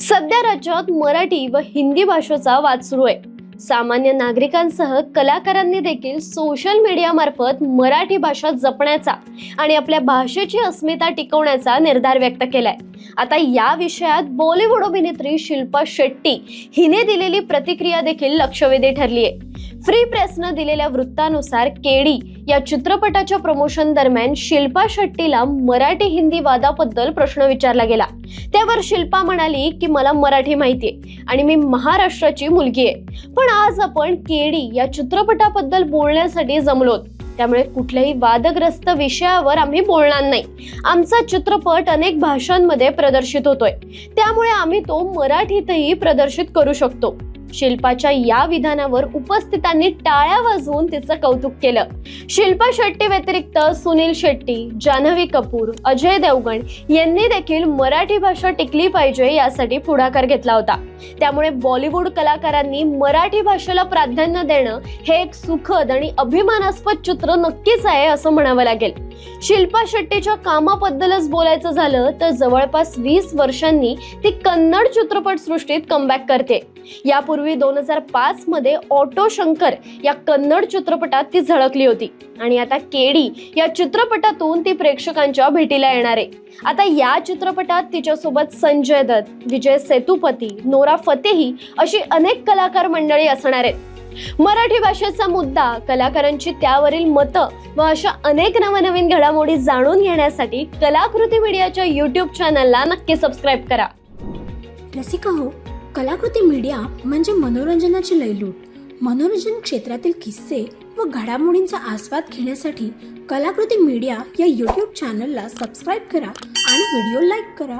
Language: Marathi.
सध्या राज्यात मराठी व हिंदी भाषेचा वाद सुरू आहे. सामान्य नागरिकांसह कलाकारांनी देखील सोशल मीडियामार्फत मराठी भाषा जपण्याचा आणि आपल्या भाषेची अस्मिता टिकवण्याचा निर्धार व्यक्त केलाय. आता या विषयात बॉलिवूड अभिनेत्री शिल्पा शेट्टी हिने दिलेली प्रतिक्रिया देखील लक्षवेधी ठरली आहे फ्री प्रेसनं दिलेल्या वृत्तानुसार केडी या चित्रपटाच्या प्रमोशन दरम्यान शिल्पा शेट्टीला मराठी हिंदी वादाबद्दल प्रश्न विचारला गेला. त्यावर शिल्पा म्हणाली की मला मराठी माहिती आहे आणि मी महाराष्ट्राची मुलगी आहे. पण आज आपण केडी या चित्रपटाबद्दल बोलण्यासाठी जमलोत. त्यामुळे कुठल्याही वादग्रस्त विषयावर आम्ही बोलणार नाही. आमचा चित्रपट अनेक भाषांमध्ये प्रदर्शित होतोय. त्यामुळे आम्ही तो मराठीतही प्रदर्शित करू शकतो. शिल्पाच्या या विधानावर उपस्थितांनी टाळ्या वाजवून तिचं कौतुक केलं. शिल्पा शेट्टी व्यतिरिक्त सुनील शेट्टी जान्हवी कपूर अजय देवगण यांनी देखील मराठी भाषा टिकली पाहिजे यासाठी पुढाकार घेतला होता. त्यामुळे बॉलिवूड कलाकारांनी मराठी भाषेला प्राधान्य देणं हे एक सुखद आणि अभिमानास्पद चित्र नक्कीच आहे असं म्हणावं लागेल. शिल्पा शेट्टीच्या कामाबद्दलच बोलायचं झालं तर जवळपास वीस वर्षांनी ती कन्नड चित्रपट सृष्टीत कमबॅक करते. यापूर्वी दोन हजार पाच मध्ये ऑटो शंकर या कन्नड चित्रपटात ती झळकली होती. आणि आता केडी या चित्रपटातून ती प्रेक्षकांच्या भेटीला येणार आहे. आता या चित्रपटात तिच्यासोबत संजय दत्त विजय सेतुपती नोरा फतेही अशी अनेक कलाकार मंडळी असणार आहेत. मराठी भाषेचा मुद्दा कलाकारांची त्यावरील मतं व अशा अनेक नवनवीन घडामोडी जाणून घेण्यासाठी कलाकृती मीडियाच्या युट्यूब चॅनलला नक्की सबस्क्राईब करा. रसिका हो कलाकृती मीडिया म्हणजे मनोरंजनाची लयलूट. मनोरंजन क्षेत्रातील किस्से व घडामोडींचा आस्वाद घेण्यासाठी कलाकृती मीडिया या यूट्यूब चॅनलला सबस्क्राईब करा आणि व्हिडिओ लाईक करा.